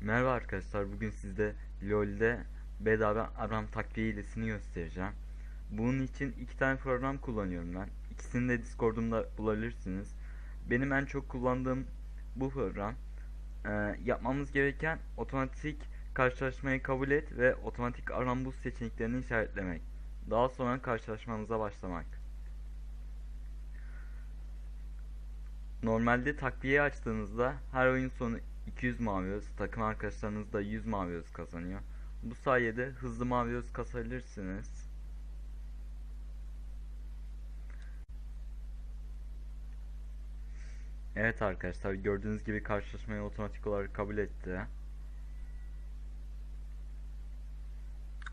Merhaba arkadaşlar bugün sizde LoL'de bedava Aram takviye göstereceğim. Bunun için iki tane program kullanıyorum ben. İkisini de Discord'umda bulabilirsiniz. Benim en çok kullandığım bu program. Ee, yapmamız gereken otomatik karşılaşmayı kabul et ve otomatik Aram Boost seçeneklerini işaretlemek. Daha sonra karşılaşmamıza başlamak. Normalde takviye açtığınızda her oyun sonu 200 mavi öz, takım arkadaşlarınız da 100 mavi öz kazanıyor. Bu sayede hızlı mavi öz kasabilirsiniz. Evet arkadaşlar gördüğünüz gibi karşılaşmayı otomatik olarak kabul etti.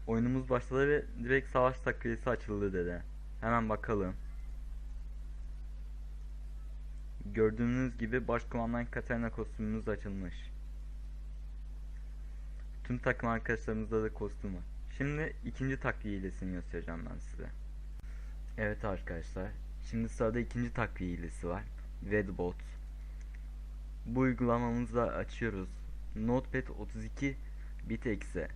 Oyunumuz başladı ve direkt savaş takviyesi açıldı dedi. Hemen bakalım. Gördüğünüz gibi başkumandan Katarina kostümümüz açılmış. Tüm takım arkadaşlarımızda da kostüm var. Şimdi ikinci takviye hilesini göstereceğim ben size. Evet arkadaşlar. Şimdi sırada ikinci takviye hilesi var. Redbot. Bu uygulamamızı açıyoruz. Notepad 32 bit eksi.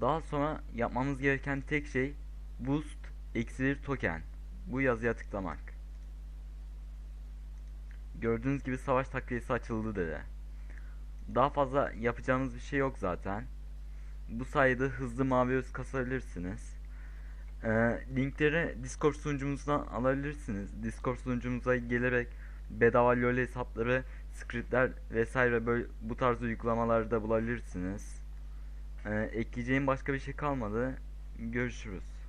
Daha sonra yapmamız gereken tek şey boost eksilir token. Bu yazıya tıklamak. Gördüğünüz gibi savaş takviyesi açıldı dedi. Daha fazla yapacağımız bir şey yok zaten. Bu sayede hızlı mavi öz kasabilirsiniz. Ee, linkleri Discord sunucumuzdan alabilirsiniz. Discord sunucumuza gelerek bedava LoL hesapları, scriptler vesaire böyle bu tarz uygulamaları da bulabilirsiniz. Ee, ekleyeceğim başka bir şey kalmadı. Görüşürüz.